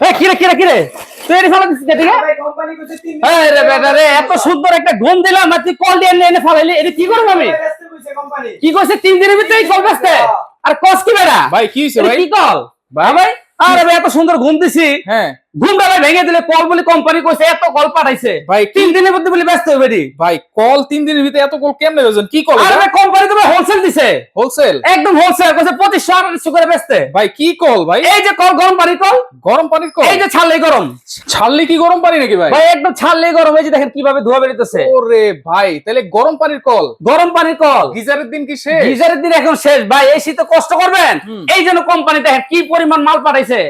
এ কিরে কিরে কিরে তুই এনে ফেলা দিছিস ঠিক ভাই কোম্পানি কইছে তিন এই রে বেটা রে এত সুন্দর একটা ঘুম দিলাম আর তুই কল দিয়ে এনে এনে এটা কি করব আমি? ব্যস্ত কইছে কোম্পানি কি করছে তিন দিনের ভিতরে কল ব্যস্তে আর কস কি বেড়া ভাই কি ভাই? কি কল ভাই। ভাই? আরে ভাই এত সুন্দর ঘুম দিছি। হ্যাঁ। ঘুমটা ভাই ভেঙে দিলে কল বলে কোম্পানি কইছে এত কল পাঠাইছে। ভাই তিন দিনের মধ্যে বলে ব্যস্ত হইবে রে। ভাই কল তিন দিনের ভিতরে এত কল কেমনে কি কল আরে কোম্পানি তো দিছে হোলসেল একদম হোলসেল কইছে করে বেচতে। ভাই কি কল ভাই? এই যে কল গরম পানি কল। গরম পানির কল? এই যে গরম। ছাড়লে কি গরম পানি নাকি ভাই? ভাই একদম গরম। এই যে দেখেন কীভাবে ধোয়া বেরিতেছে। ওরে ভাই তাহলে গরম পানির কল? গরম পানির কল। গিজারের দিন কি শেষ? গিজারের দিন এখন শেষ। ভাই এই শীতে কষ্ট করবেন? এই জন্য কোম্পানি দেখেন কি পরিমাণ মাল পাঠাইছে।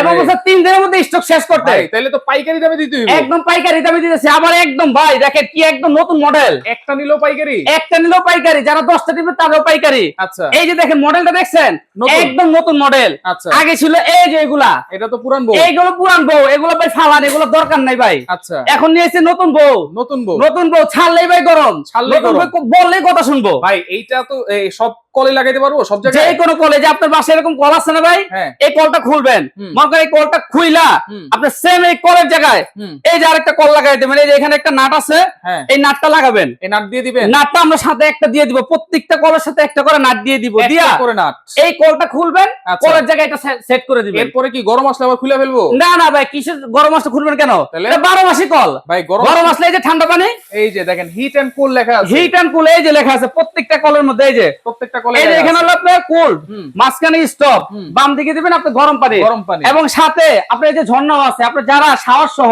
এবং বলছে তিন দিনের মধ্যে স্টক শেষ করতে। তাহলে তো পাইকারি দামে দিতে হইব। একদম পাইকারি দামে দিতেছে আবার একদম ভাই দেখেন কি একদম নতুন মডেল একটা নিলেও পাইকারি? একটা নিলেও পাইকারি। যারা দশটা দিবে তারাও পাইকারি। আচ্ছা। এই যে দেখেন মডেলটা দেখছেন? একদম নতুন মডেল। আচ্ছা। আগে ছিল এই যে এগুলা। এটা তো পুরান বউ। এইগুলো পুরান বউ এগুলো ভাই ফালান এগুলো দরকার নাই ভাই। আচ্ছা। এখন নিয়েছে নতুন বউ। নতুন বউ। নতুন বউ ছাড়লেই ভাই গরম। ছাড়লেই নতুন গরম। বললেই কথা শুনব। ভাই এইটা তো সব কলে লাগাইতে পারব সব জায়গায়? যে কোনো কলেজে আপনার বাসায় এরকম কল আছে না ভাই? হ্যাঁ। এই কলটা খুলবেন। মনে করেন এই কলটা খুইলা। আপনার সেম এই কলের জায়গায় এই যে আরেকটা কল লাগাই দেবেন এই যে এখানে একটা নাট আছে হ্যাঁ। এই নাটটা লাগাবেন। এই নাট দিয়ে দিবেন? নাটটা আমরা সাথে একটা দিয়ে দিব প্রত্যেকটা কলের সাথে একটা করে নাট দিয়ে দিব দিয়া করে নাট। এই কলটা খুলবেন আচ্ছা। কলের জায়গায় এটা সেট করে দিবেন। এরপরে কি গরম আসলে আবার খুলে ফেলব? না না ভাই কিসের গরম মাসটা খুলবেন কেন? তাহলে? এটা বারো মাসি কল। ভাই গরম গরম আসলে এই যে ঠান্ডা পানি? এই যে দেখেন হিট এন্ড কুল লেখা আছে। হিট এন্ড কুল এই যে লেখা আছে প্রত্যেকটা কলের মধ্যে এই যে। প্রত্যেকটা কলে এই যে লেখা এখানে আছে। হলো আপনার কোল্ড মাঝখানে স্টপ বাম দিকে দিবেন আপনি গরম পানি। গরম পানি। এবং সাথে আপনার যে ঝর্ণাও আছে আপনি যারা শাওয়ার সহ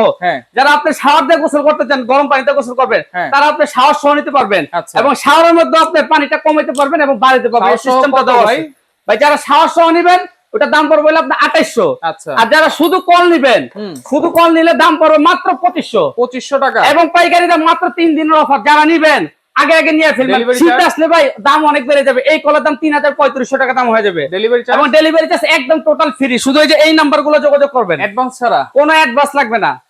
যারা আপনি শাওয়ার দিয়ে গোসল করতে চান গরম পানিতে গোসল করবেন। তারা আপনি শাওয়ার সহ নিতে পারবেন। এবং শাওয়ারের মধ্যে আপনি পানিটা কমাইতে পারবেন এবং পারবেন। সিস্টেমটা দেওয়া ভাই? ভাই যারা শাওয়ার সহ নিবেন ওটার দাম পড়বে হলো আপনার আঠাইশশো। আচ্ছা। আর যারা শুধু কল নিবেন শুধু কল নিলে দাম পড়বে মাত্র পঁচিশশো। পঁচিশশো টাকা। এবং পাইকারি দাম মাত্র তিন দিনের অফার যারা নিবেন আগে আগে নিয়ে ফেলবেন। শীত আসলে ভাই দাম অনেক বেড়ে যাবে। এই কলের দাম তিন হাজার পঁয়ত্রিশশো টাকা দাম হয়ে যাবে। ডেলিভারি এবং চার্জ ডেলিভারি চার্জ একদম টোটাল ফ্রি শুধু এই যে এই নাম্বারগুলো যোগাযোগ করবেন। অ্যাডভান্স ছাড়া? কোনো অ্যাডভান্স লাগবে না।